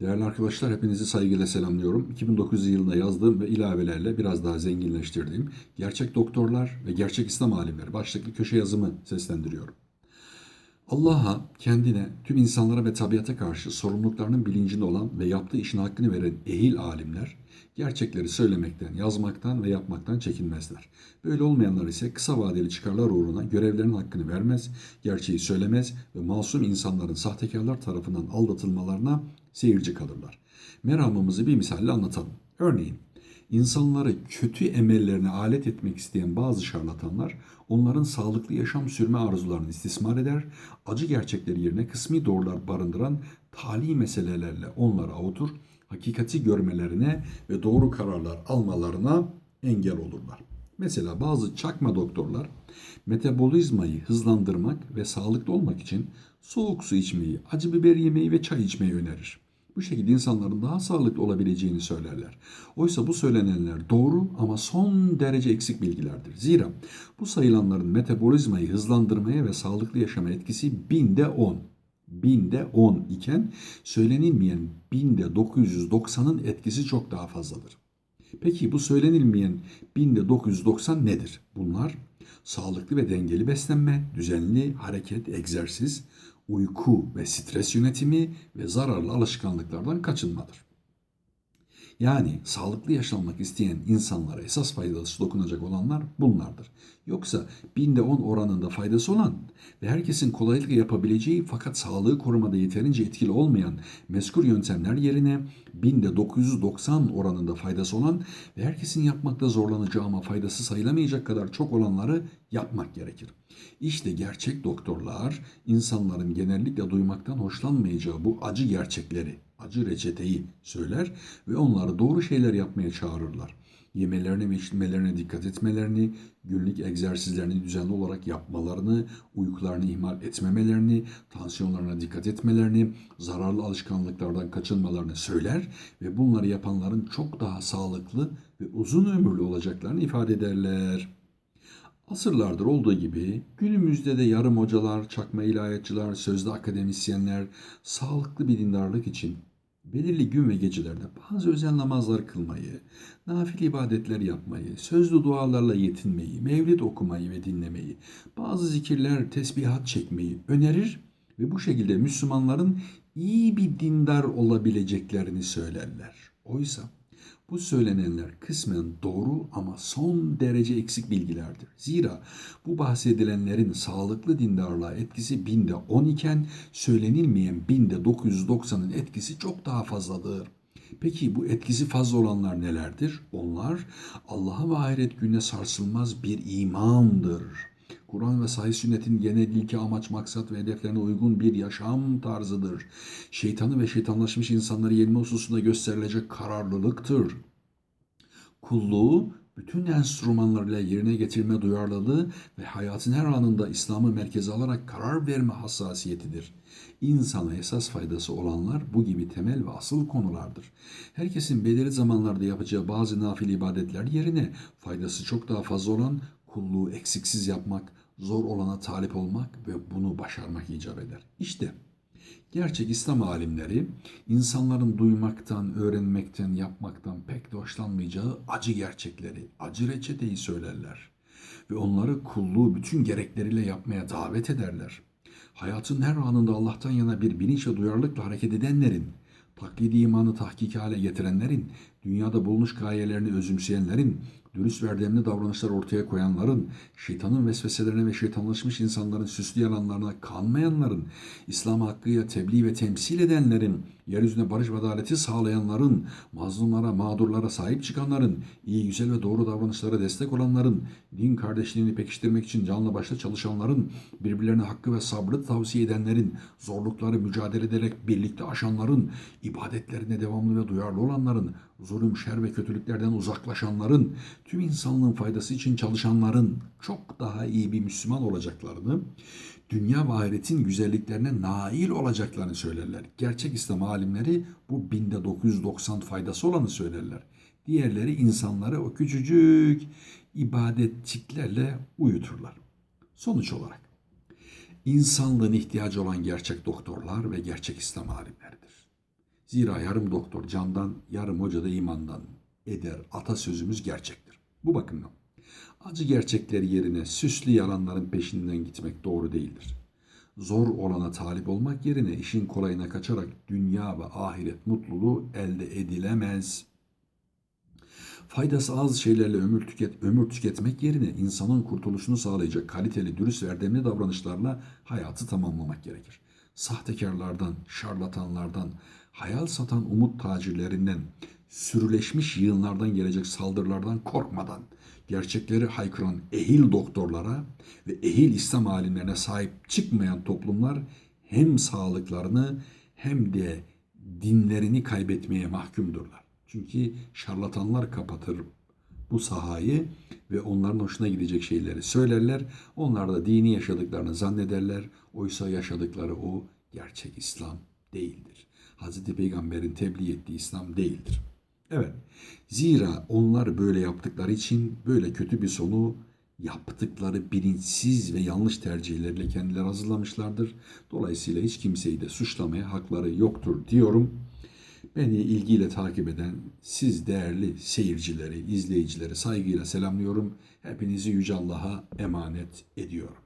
Değerli arkadaşlar hepinizi saygıyla selamlıyorum. 2009 yılında yazdığım ve ilavelerle biraz daha zenginleştirdiğim Gerçek Doktorlar ve Gerçek İslam Alimleri başlıklı köşe yazımı seslendiriyorum. Allah'a, kendine, tüm insanlara ve tabiata karşı sorumluluklarının bilincinde olan ve yaptığı işin hakkını veren ehil alimler, gerçekleri söylemekten, yazmaktan ve yapmaktan çekinmezler. Böyle olmayanlar ise kısa vadeli çıkarlar uğruna görevlerinin hakkını vermez, gerçeği söylemez ve masum insanların sahtekarlar tarafından aldatılmalarına seyirci kalırlar. Meramımızı bir misalle anlatalım. Örneğin, İnsanları kötü emellerine alet etmek isteyen bazı şarlatanlar onların sağlıklı yaşam sürme arzularını istismar eder, acı gerçekleri yerine kısmi doğrular barındıran tali meselelerle onları avutur, hakikati görmelerine ve doğru kararlar almalarına engel olurlar. Mesela bazı çakma doktorlar metabolizmayı hızlandırmak ve sağlıklı olmak için soğuk su içmeyi, acı biber yemeyi ve çay içmeyi önerir. Bu şekilde insanların daha sağlıklı olabileceğini söylerler. Oysa bu söylenenler doğru ama son derece eksik bilgilerdir. Zira bu sayılanların metabolizmayı hızlandırmaya ve sağlıklı yaşama etkisi binde 10. Binde 10 iken söylenilmeyen binde 990'ın etkisi çok daha fazladır. Peki bu söylenilmeyen binde 990 nedir? Bunlar sağlıklı ve dengeli beslenme, düzenli hareket, egzersiz, uyku ve stres yönetimi ve zararlı alışkanlıklardan kaçınmadır. Yani sağlıklı yaşlanmak isteyen insanlara esas faydası dokunacak olanlar bunlardır. Yoksa binde 10 oranında faydası olan ve herkesin kolaylıkla yapabileceği fakat sağlığı korumada yeterince etkili olmayan mezkur yöntemler yerine binde 990 oranında faydası olan ve herkesin yapmakta zorlanacağı ama faydası sayılamayacak kadar çok olanları yapmak gerekir. İşte gerçek doktorlar insanların genellikle duymaktan hoşlanmayacağı bu acı gerçekleri acı reçeteyi söyler ve onları doğru şeyler yapmaya çağırırlar. Yemelerine ve içmelerine dikkat etmelerini, günlük egzersizlerini düzenli olarak yapmalarını, uykularını ihmal etmemelerini, tansiyonlarına dikkat etmelerini, zararlı alışkanlıklardan kaçınmalarını söyler ve bunları yapanların çok daha sağlıklı ve uzun ömürlü olacaklarını ifade ederler. Asırlardır olduğu gibi günümüzde de yarım hocalar, çakma ilahiyatçılar, sözde akademisyenler sağlıklı bir dindarlık için belirli gün ve gecelerde bazı özel namazlar kılmayı, nafile ibadetler yapmayı, sözlü dualarla yetinmeyi, mevlid okumayı ve dinlemeyi, bazı zikirler, tesbihat çekmeyi önerir ve bu şekilde Müslümanların iyi bir dindar olabileceklerini söylerler. Oysa bu söylenenler kısmen doğru ama son derece eksik bilgilerdir. Zira bu bahsedilenlerin sağlıklı dindarlığa etkisi binde 10 iken söylenilmeyen binde 990'ın etkisi çok daha fazladır. Peki bu etkisi fazla olanlar nelerdir? Onlar Allah'a ve ahiret gününe sarsılmaz bir imandır. Kur'an ve sahih sünnetin genel ilke amaç, maksat ve hedeflerine uygun bir yaşam tarzıdır. Şeytanı ve şeytanlaşmış insanları yenme hususunda gösterilecek kararlılıktır. Kulluğu bütün enstrümanlarıyla yerine getirme duyarlılığı ve hayatın her anında İslam'ı merkeze alarak karar verme hassasiyetidir. İnsana esas faydası olanlar bu gibi temel ve asıl konulardır. Herkesin belirli zamanlarda yapacağı bazı nafile ibadetler yerine faydası çok daha fazla olan kulluğu eksiksiz yapmak, zor olana talip olmak ve bunu başarmak icap eder. İşte gerçek İslam alimleri insanların duymaktan, öğrenmekten, yapmaktan pek de hoşlanmayacağı acı gerçekleri, acı reçeteyi söylerler. Ve onları kulluğu bütün gerekleriyle yapmaya davet ederler. Hayatın her anında Allah'tan yana bir bilinç ve duyarlılıkla hareket edenlerin, taklidi imanı tahkik hale getirenlerin, dünyada bulunuş gayelerini özümseyenlerin, dürüst ve erdemli davranışlar ortaya koyanların, şeytanın vesveselerine ve şeytanlaşmış insanların süslü yalanlarına kanmayanların, İslam hakkıyla tebliğ ve temsil edenlerin, yeryüzüne barış ve adaleti sağlayanların, mazlumlara, mağdurlara sahip çıkanların, iyi, güzel ve doğru davranışlara destek olanların, din kardeşliğini pekiştirmek için canlı başla çalışanların, birbirlerine hakkı ve sabrı tavsiye edenlerin, zorlukları mücadele ederek birlikte aşanların, ibadetlerine devamlı ve duyarlı olanların, zulüm, şer ve kötülüklerden uzaklaşanların, tüm insanlığın faydası için çalışanların çok daha iyi bir Müslüman olacaklarını, dünya ve ahiretin güzelliklerine nail olacaklarını söylerler. Gerçek İslam alimleri bu binde 990 faydası olanı söylerler. Diğerleri insanları o küçücük ibadetçiklerle uyuturlar. Sonuç olarak insanlığın ihtiyacı olan gerçek doktorlar ve gerçek İslam alimleridir. Zira yarım doktor candan, yarım hoca da imandan eder atasözümüz gerçektir. Bu bakımdan acı gerçekleri yerine süslü yalanların peşinden gitmek doğru değildir. Zor olana talip olmak yerine işin kolayına kaçarak dünya ve ahiret mutluluğu elde edilemez. Faydası az şeylerle ömür, tüket, ömür tüketmek yerine insanın kurtuluşunu sağlayacak kaliteli, dürüst ve erdemli davranışlarla hayatı tamamlamak gerekir. Sahtekarlardan, şarlatanlardan, hayal satan umut tacirlerinden, sürüleşmiş yığınlardan gelecek saldırılardan korkmadan, gerçekleri haykıran ehil doktorlara ve ehil İslam alimlerine sahip çıkmayan toplumlar hem sağlıklarını hem de dinlerini kaybetmeye mahkumdurlar. Çünkü şarlatanlar kapatır bu sahayı ve onların hoşuna gidecek şeyleri söylerler. Onlar da dini yaşadıklarını zannederler. Oysa yaşadıkları o gerçek İslam değildir. Hazreti Peygamber'in tebliğ ettiği İslam değildir. Evet. Zira onlar böyle yaptıkları için böyle kötü bir sonu yaptıkları bilinçsiz ve yanlış tercihlerle kendileri hazırlamışlardır. Dolayısıyla hiç kimseyi de suçlamaya hakları yoktur diyorum. Beni ilgiyle takip eden siz değerli seyircileri, izleyicileri saygıyla selamlıyorum. Hepinizi Yüce Allah'a emanet ediyorum.